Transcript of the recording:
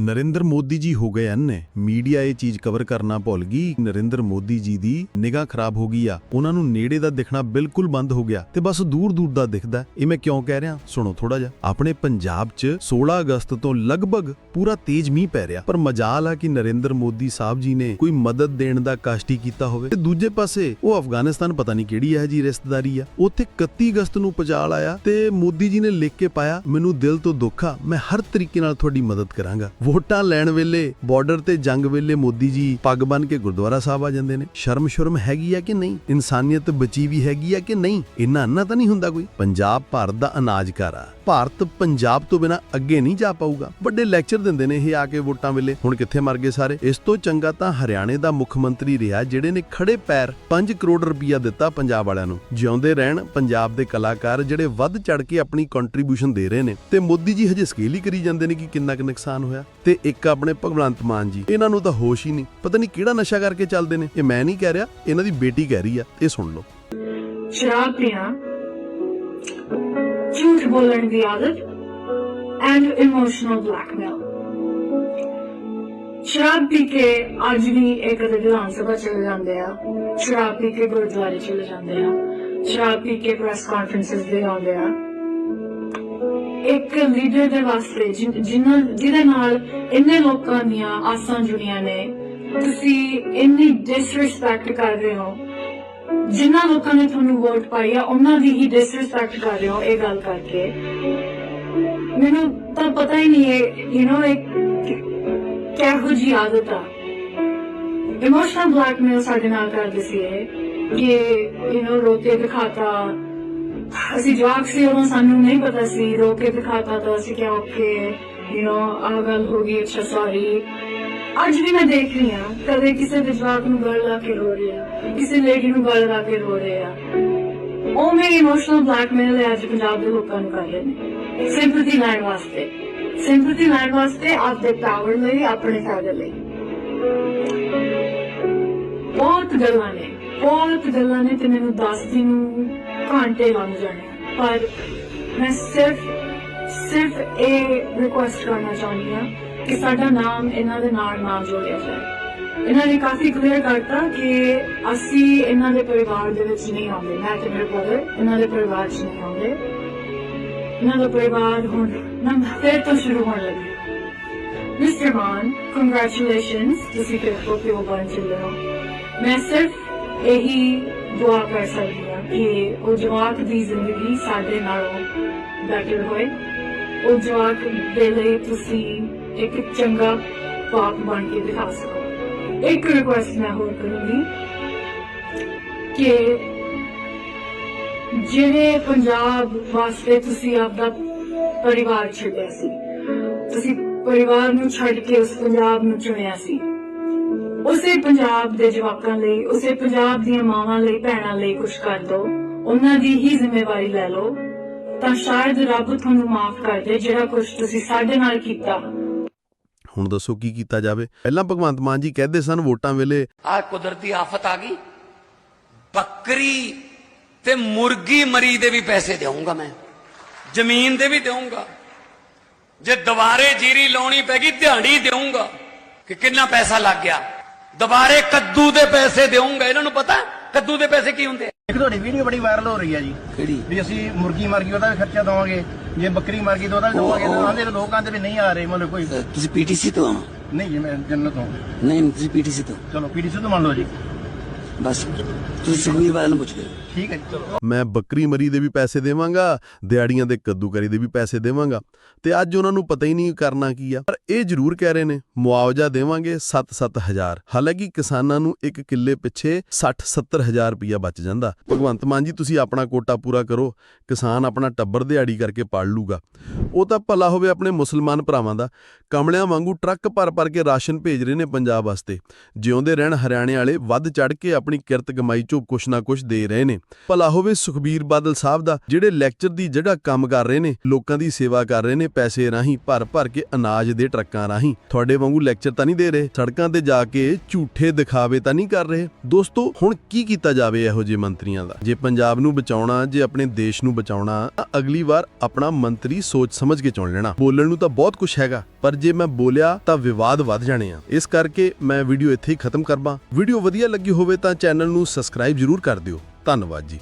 ਨਰਿੰਦਰ ਮੋਦੀ ਜੀ ਹੋ ਗਏ ਅੰਨੇ ਮੀਡੀਆ ਇਹ ਚੀਜ਼ ਕਵਰ ਕਰਨਾ ਭੁੱਲ ਗਈ। ਨਰਿੰਦਰ ਮੋਦੀ ਜੀ ਦੀ ਨਿਗਾਹ ਖਰਾਬ ਹੋ ਗਈ ਆ। ਉਹਨਾਂ ਨੂੰ ਨੇੜੇ ਦਾ ਦਿਖਣਾ ਬਿਲਕੁਲ ਬੰਦ ਹੋ ਗਿਆ ਤੇ ਬਸ ਦੂਰ ਦੂਰ ਦਾ ਦਿਖਦਾ ਇਹ ਮੈਂ ਕਿਉਂ ਕਹਿ ਰਿਹਾ? ਸੁਣੋ ਥੋੜਾ ਜਿਹਾ। ਆਪਣੇ ਪੰਜਾਬ 'ਚ 16 ਅਗਸਤ ਤੋਂ ਲਗਭਗ ਪੂਰਾ ਤੇਜ਼ ਮੀਂਹ ਪੈ ਰਿਹਾ। ਪਰ ਮਜਾਲ ਆ ਕਿ ਨਰਿੰਦਰ ਮੋਦੀ ਸਾਹਿਬ ਜੀ ਨੇ ਕੋਈ ਮਦਦ ਦੇਣ ਦਾ ਕਸ਼ਟ ਕੀਤਾ ਹੋਵੇ। ਤੇ ਦੂਜੇ ਪਾਸੇ ਉਹ ਅਫਗਾਨਿਸਤਾਨ ਪਤਾ ਨਹੀਂ ਕਿਹੜੀ ਹੈ ਜੀ ਰਿਸ਼ਤੇਦਾਰੀ ਆ। ਉੱਥੇ 31 ਅਗਸਤ ਨੂੰ ਪਜਾਲ ਆਇਆ ਤੇ ਮੋਦੀ ਜੀ ਨੇ ਲਿਖ ਕੇ ਪਾਇਆ, ਮੈਨੂੰ ਦਿਲ ਤੋਂ ਦੁੱਖ ਆ। ਮੈਂ ਹਰ ਤਰੀਕੇ ਨਾਲ ਤੁਹਾਡੀ ਮਦਦ ਕਰਾਂਗਾ। ਵੋਟਾਂ ਲੈਣ ਵੇਲੇ ਬਾਰਡਰ ਤੇ ਜੰਗ ਵੇਲੇ ਮੋਦੀ ਜੀ ਪੱਗ ਬੰਨ ਕੇ ਗੁਰਦੁਆਰਾ ਸਾਹਿਬ ਆ ਜਾਂਦੇ ਨੇ। ਸ਼ਰਮ ਸ਼ਰਮ ਹੈਗੀ ਆ ਕਿ ਨਹੀਂ? ਇਨਸਾਨੀਅਤ ਬਚੀ ਵੀ ਹੈਗੀ ਆ ਕਿ ਨਹੀਂ? ਇੰਨਾ ਅੰਨਾ ਤਾਂ ਨਹੀਂ ਹੁੰਦਾ ਕੋਈ? ਪੰਜਾਬ ਭਾਰਤ ਦਾ ਅਨਾਜ ਘਰ ਆ। ਭਾਰਤ ਪੰਜਾਬ ਤੋਂ ਬਿਨਾ ਅੱਗੇ ਨਹੀਂ ਜਾ ਪਾਊਗਾ। ਵੱਡੇ ਲੈਕਚਰ ਦਿੰਦੇ ਨੇ ਇਹ ਆ ਕੇ ਵੋਟਾਂ ਵੇਲੇ। ਹੁਣ ਕਿੱਥੇ ਮਰ ਗਏ ਸਾਰੇ? ਇਸ ਤੋਂ ਚੰਗਾ ਤਾਂ ਹਰਿਆਣੇ ਦਾ ਮੁੱਖ ਮੰਤਰੀ ਰਿਹਾ, ਜਿਹੜੇ ਨੇ ਖੜੇ ਪੈਰ 5 ਕਰੋੜ ਰੁਪਈਆ ਦਿੱਤਾ ਪੰਜਾਬ ਵਾਲਿਆਂ ਨੂੰ। ਜਿਉਂਦੇ ਰਹਿਣ ਪੰਜਾਬ ਦੇ ਕਲਾਕਾਰ ਜਿਹੜੇ ਵੱਧ ਚੜ ਕੇ ਆਪਣੀ ਕੰਟਰੀਬਿਊਸ਼ਨ ਦੇ ਰਹੇ ਨੇ। ਤੇ ਮੋਦੀ ਜੀ ਹਜੇ ਸਕੇਲ ਹੀ ਕਰੀ ਜਾਂਦੇ ਨੇ ਕਿ ਕਿੰਨਾ ਕੁ ਨੁਕਸਾਨ ਹੋਇਆ। ਤੇ ਇੱਕ ਆਪਣੇ ਭਗਵੰਤ ਮਾਨ ਜੀ। ਇਹਨਾਂ ਨੂੰ ਤਾਂ ਹੋਸ਼ ਹੀ ਨਹੀਂ। ਪਤਾ ਨਹੀਂ ਕਿਹੜਾ ਨਸ਼ਾ ਕਰਕੇ ਚੱਲਦੇ ਨੇ। ਇਹ ਮੈਂ ਨਹੀਂ ਕਹਿ ਰਿਹਾ, ਇਹਨਾਂ ਦੀ ਬੇਟੀ ਕਹਿ ਰਹੀ ਆ। ਇਹ ਸੁਣ ਲਓ। ਸ਼ਰਾਬ ਪੀਣਾ ਝੂਠ ਬੋਲਣ ਦੀ ਆਦਤ ਐਂਡ ਇਮੋਸ਼ਨਲ ਬਲੈਕਮੇਲ ਸ਼ਰਾਬ ਪੀ ਕੇ ਅੱਜ ਵੀ ਇੱਕ ਦੇ ਵਿਧਾਨ ਸਭਾ ਚਲੇ ਜਾਂਦੇ ਆ। ਸ਼ਰਾਬ ਪੀ ਕੇ ਗੁਰਦੁਆਰੇ ਚਲੇ ਜਾਂਦੇ ਆ। ਸ਼ਰਾਬ ਪੀ ਕੇ ਪ੍ਰੈਸ ਕਾਨਫਰੰਸਸ ਦੇ ਆਉਂਦੇ ਆ। ਇੱਕ ਲੀਡਰ ਦੇ ਵਾਸਤੇ ਜਿਨ- ਜਿਨ੍ਹਾਂ ਜਿਹਦੇ ਨਾਲ ਇੰਨੇ ਲੋਕਾਂ ਦੀਆਂ ਆਸਾਂ ਜੁੜੀਆਂ ਨੇ ਤੁਸੀਂ ਇੰਨੀ ਡਿਸਰੈਸਪੈਕਟ ਕਰ ਰਹੇ ਹੋ ਜਿਨ੍ਹਾਂ ਲੋਕਾਂ ਨੇ ਤੁਹਾਨੂੰ ਵੋਟ ਪਾਈ ਆ ਉਹਨਾਂ ਦੀ ਹੀ ਡਿਸਰੈਸਪੈਕਟ ਕਰ ਰਹੇ ਹੋ ਇਹ ਗੱਲ ਕਰਕੇ ਮੈਨੂੰ ਤਾਂ ਪਤਾ ਹੀ ਨਹੀਂ ਹੈ ਯੂ نو ਇੱਕ ਕਿਹੋ ਜੀ ਆਦਤ ਆ ਇਮੋਸ਼ਨਲ ਬਲੈਕਮੇਲ ਸਾਡੇ ਨਾਲ ਕਰਦੇ ਸੀ ਇਹ ਕਿ ਯੂ نو ਰੋਕੇ ਦਿਖਾਤਾ ਅਸੀਂ ਜਵਾਕ ਸੀ, ਉਦੋਂ ਸਾਨੂੰ ਨਹੀਂ ਪਤਾ ਸੀ, ਰੋਕੇ ਦਿਖਾਤਾ ਤਾਂ ਅਸੀਂ ਕਿਹਾ ਓਕੇ ਯੂ نو ਆਹ ਗੱਲ ਹੋ ਗਈ, ਅੱਛਾ ਸੌਰੀ ਅੱਜ ਵੀ ਮੈਂ ਦੇਖ ਰਹੀ ਹਾਂ, ਕਦੇ ਕਿਸੇ ਦੇ ਜਵਾਕ ਨੂੰ ਗਲ ਲਾ ਕੇ ਰੋ ਰਿਹਾ, ਕਿਸੇ ਲੇਡੀ ਨੂੰ ਗਲ ਲਾ ਕੇ ਰੋ ਰਿਹਾ। ਉਹ ਮੇਰੀ ਇਮੋਸ਼ਨਲ ਬਲੈਕਮੇਲ ਹੈ ਅੱਜ ਪੰਜਾਬ ਦੇ ਲੋਕਾਂ ਨੂੰ ਕਰ ਰਹੇ ਨੇ। ਸਿੰਪਥੀ ਲੈਣ ਵਾਸਤੇ। ਸਿੰਪਥੀ ਲੈਣ ਵਾਸਤੇ ਆਪਦੇ ਪਾਵਰ ਲਈ, ਆਪਣੇ ਫਾਇਦੇ ਲਈ। ਬਹੁਤ ਗੱਲਾਂ ਨੇ, ਬਹੁਤ ਗੱਲਾਂ ਨੇ ਤੇ ਮੈਨੂੰ ਦੱਸਦੀ ਨੂੰ ਘੰਟੇ ਲੰਘ ਜਾਣੇ। ਪਰ ਮੈਂ ਸਿਰਫ ਸਿਰਫ ਇਹ ਰਿਕੁਐਸਟ ਕਰਨਾ ਚਾਹੁੰਦੀ ਹਾਂ ਕਿ ਸਾਡਾ ਨਾਮ ਇਹਨਾਂ ਦੇ ਨਾਲ ਨਾ ਜੋੜਿਆ ਜਾਏ। ਇਹਨਾਂ ਨੇ ਕਾਫੀ ਕਲੀਅਰ ਕਰਤਾ ਕਿ ਅਸੀਂ ਇਹਨਾਂ ਦੇ ਪਰਿਵਾਰ ਦੇ ਵਿੱਚ ਨਹੀਂ ਆਉਂਦੇ। ਮੈਂ ਤੇ ਮੇਰੇ ਬ੍ਰਦਰ ਇਹਨਾਂ ਦੇ ਪਰਿਵਾਰ 'ਚ ਨਹੀਂ ਆਉਂਦੇ। ਇਹਨਾਂ ਦਾ ਪਰਿਵਾਰ ਹੁਣ ਨਾ ਫਿਰ ਤੋਂ ਸ਼ੁਰੂ ਹੋਣ ਲੱਗੇ। ਮਿਸਟਰ ਮਾਨ ਕੰਗ੍ਰੈਚੁਲੇਸ਼ਨਸ ਤੁਸੀਂ ਫਿਰ ਤੋਂ ਪਿਓ ਬਣ ਚੱਲੇ ਹੋ। ਮੈਂ ਸਿਰਫ ਇਹੀ ਦੁਆ ਕਰ ਸਕਦੀ ਕਿ ਉਹ ਜਵਾਕ ਦੀ ਜ਼ਿੰਦਗੀ ਸਾਡੇ ਨਾਲੋਂ ਬੈਟਰ ਹੋਏ। ਉਹ ਜਵਾਕ ਦੇ ਲਈ ਤੁਸੀਂ ਇੱਕ ਚੰਗਾ ਬਾਪ ਬਣ ਕੇ ਦਿਖਾ ਸਕੋ। ਇੱਕ ਰਿਕੁਐਸਟ ਮੈਂ ਹੋਰ ਕਰੂੰਗੀ ਕਿ ਜਿਹੜੇ ਪੰਜਾਬ ਵਾਸਤੇ ਤੁਸੀਂ ਆਪਦਾ ਪਰਿਵਾਰ ਛੱਡਿਆ ਸੀ, ਤੁਸੀਂ ਪਰਿਵਾਰ ਨੂੰ ਛੱਡ ਕੇ ਉਸ ਪੰਜਾਬ ਨੂੰ ਚੁਣਿਆ ਸੀ ਉਸੇ ਪੰਜਾਬ ਦੇ ਜਵਾਕਾਂ ਲਈ ਉਸੇ ਪੰਜਾਬ ਦੀਆਂ ਮਾਵਾਂ ਲਈ ਭੈਣਾਂ ਲਈ ਕੁਝ ਕਰ ਦਿਓ ਉਹਨਾਂ ਦੀ ਹੀ ਜ਼ਿੰਮੇਵਾਰੀ ਲੈ ਲਓ। ਤਾਂ ਸ਼ਾਇਦ ਰੱਬ ਤੁਹਾਨੂੰ ਮਾਫ ਕਰ ਦੇ ਜਿਹੜਾ ਕੁਝ ਤੁਸੀਂ ਸਾਡੇ ਨਾਲ ਕੀਤਾ। ਹੁਣ ਦੱਸੋ ਕੀ ਕੀਤਾ ਜਾਵੇ? ਪਹਿਲਾਂ ਭਗਵੰਤ ਮਾਨ ਜੀ ਕਹਿੰਦੇ ਸਨ ਵੋਟਾਂ ਵੇਲੇ ਆ ਕੁਦਰਤੀ ਆਫਤ ਆ ਗਈ। ਬੱਕਰੀ ਤੇ ਮੁਰਗੀ ਮਰੀ ਦੇ ਵੀ ਪੈਸੇ ਦੇਵਾਂਗਾ ਮੈਂ। ਜ਼ਮੀਨ ਦੇ ਵੀ ਦੇਵਾਂਗਾ ਜੇ ਦੁਬਾਰੇ ਜੀਰੀ ਲਾਉਣੀ ਪੈ ਗਈ ਦਿਹਾੜੀ ਦੇਵਾਂਗਾ ਕਿ ਕਿੰਨਾ ਪੈਸਾ ਲੱਗ ਗਿਆ। ਦੁਬਾਰੇ ਕੱਦੂ ਦੇ ਪੈਸੇ ਦੇਵਾਂਗਾ ਇਹਨਾਂ ਨੂੰ ਪਤਾ? ਕੱਦੂ ਦੇ ਪੈਸੇ ਕੀ ਹੁੰਦੇ ਆ? ਇੱਕ ਤੁਹਾਡੀ ਵੀਡੀਓ ਬੜੀ ਵਾਇਰਲ ਹੋ ਰਹੀ ਹੈ ਜੀ। ਕਿਹੜੀ? ਵੀ ਅਸੀਂ ਮੁਰਗੀ ਮਰ ਗਈ ਉਹਦਾ ਵੀ ਖਰਚਾ ਦਵਾਂਗੇ। ਜੇ ਬੱਕਰੀ ਮਰ ਗਈ ਤਾਂ ਉਹਦਾ ਵੀ ਦਵਾਂਗੇ। ਤਾਂ ਆਂਦੇ ਲੋਕ ਆਂਦੇ ਵੀ ਨਹੀਂ ਆ ਰਹੇ ਮਤਲਬ ਕੋਈ ਤੁਸੀਂ ਪੀਟੀਸੀ ਤੋਂ ਆਓ ਨਹੀਂ ਜੀ ਮੈਂ ਜੰਨਤ ਤੋਂ। ਨਹੀਂ ਤੁਸੀਂ ਪੀਟੀਸੀ ਤੋਂ। ਚਲੋ ਪੀਡੀਸੀ ਤੋਂ ਮੰਨ ਲਓ ਜੀ। ਬਸ ਤੁਸੀਂ ਸੁਖਵੀਰ ਵਾਲਿਆਂ ਨੂੰ ਪੁੱਛ ਲਿਓ ਠੀਕ ਹੈ ਮੈਂ ਬੱਕਰੀ ਮਰੀ ਦੇ ਵੀ ਪੈਸੇ ਦੇਵਾਂਗਾ ਦਿਹਾੜੀਆਂ ਦੇ ਕੱਦੂਕਰੀ ਦੇ ਵੀ ਪੈਸੇ ਦੇਵਾਂਗਾ। ਤੇ ਅੱਜ ਉਹਨਾਂ ਨੂੰ ਪਤਾ ਹੀ ਨਹੀਂ ਕਰਨਾ ਕੀ ਆ। ਪਰ ਇਹ ਜ਼ਰੂਰ ਕਹਿ ਰਹੇ ਨੇ ਮੁਆਵਜ਼ਾ ਦੇਵਾਂਗੇ 7-7 ਹਜ਼ਾਰ। ਹਾਲਾਂਕਿ ਕਿਸਾਨਾਂ ਨੂੰ ਇੱਕ ਕਿੱਲੇ ਪਿੱਛੇ 60-70 ਹਜ਼ਾਰ ਰੁਪਇਆ ਬਚ ਜਾਂਦਾ। ਭਗਵੰਤ ਮਾਨ ਜੀ ਤੁਸੀਂ ਆਪਣਾ ਕੋਟਾ ਪੂਰਾ ਕਰੋ। ਕਿਸਾਨ ਆਪਣਾ ਟੱਬਰ ਦਿਹਾੜੀ ਕਰਕੇ ਪਾਲ ਲੂਗਾ। ਉਹ ਤਾਂ ਭਲਾ ਹੋਵੇ ਆਪਣੇ ਮੁਸਲਮਾਨ ਭਰਾਵਾਂ ਦਾ। ਕਮਲਿਆਂ ਵਾਂਗੂ ਟਰੱਕ ਭਰ ਭਰ ਕੇ ਰਾਸ਼ਨ ਭੇਜ ਰਹੇ ਨੇ ਪੰਜਾਬ ਵਾਸਤੇ। ਜਿਉਂਦੇ ਰਹਿਣ ਹਰਿਆਣੇ ਵਾਲੇ ਵੱਧ ਚੜ ਕੇ ਆਪਣੀ ਕਿਰਤ ਕਮਾਈ ਚੋਂ ਕੁਛ ਨਾ ਕੁਛ ਦੇ ਰਹੇ ਨੇ। ਭਲਾ ਹੋਵੇ ਸੁਖਬੀਰ ਬਾਦਲ ਸਾਹਿਬ ਦਾ, ਜਿਹੜੇ ਲੈਕਚਰ ਦੀ ਜਗ੍ਹਾ ਕੰਮ ਕਰ ਰਹੇ ਨੇ, ਲੋਕਾਂ ਦੀ ਸੇਵਾ ਕਰ ਰਹੇ ਨੇ, ਪੈਸੇ ਰਾਹੀਂ ਭਰ ਭਰ ਕੇ ਅਨਾਜ ਦੇ ਟਰੱਕਾਂ ਰਾਹੀਂ। ਤੁਹਾਡੇ ਵਾਂਗੂ ਲੈਕਚਰ ਤਾਂ ਨਹੀਂ ਦੇ ਰਹੇ, ਸੜਕਾਂ ਤੇ ਜਾ ਕੇ ਝੂਠੇ ਦਿਖਾਵੇ ਤਾਂ ਨਹੀਂ ਕਰ ਰਹੇ। ਦੋਸਤੋ, ਹੁਣ ਕੀ ਕੀਤਾ ਜਾਵੇ ਇਹੋ ਜਿਹੇ ਮੰਤਰੀਆਂ ਦਾ? ਜੇ ਪੰਜਾਬ ਨੂੰ ਬਚਾਉਣਾ, ਜੇ ਆਪਣੇ ਦੇਸ਼ ਨੂੰ ਬਚਾਉਣਾ, ਤਾਂ ਅਗਲੀ ਵਾਰ ਆਪਣਾ ਮੰਤਰੀ ਸੋਚ ਸਮਝ ਕੇ ਚੁਣ ਲੈਣਾ। ਬੋਲਣ ਨੂੰ ਤਾਂ ਬਹੁਤ ਕੁਝ ਹੈਗਾ, ਪਰ ਜੇ ਮੈਂ ਬੋਲਿਆ ਤਾਂ ਵਿਵਾਦ ਵੱਧ ਜਾਣੇ ਆ। ਇਸ ਕਰਕੇ ਮੈਂ ਵੀਡੀਓ ਇੱਥੇ ਹੀ ਖਤਮ ਕਰਵਾ ਵੀਡੀਓ ਵਧੀਆ ਲੱਗੀ ਹੋਵੇ ਤਾਂ ਚੈਨਲ ਨੂੰ ਸਬਸਕ੍ਰਾਈਬ ਜ਼ਰੂਰ ਕਰ ਦਿਓ। ਧੰਨਵਾਦ ਜੀ।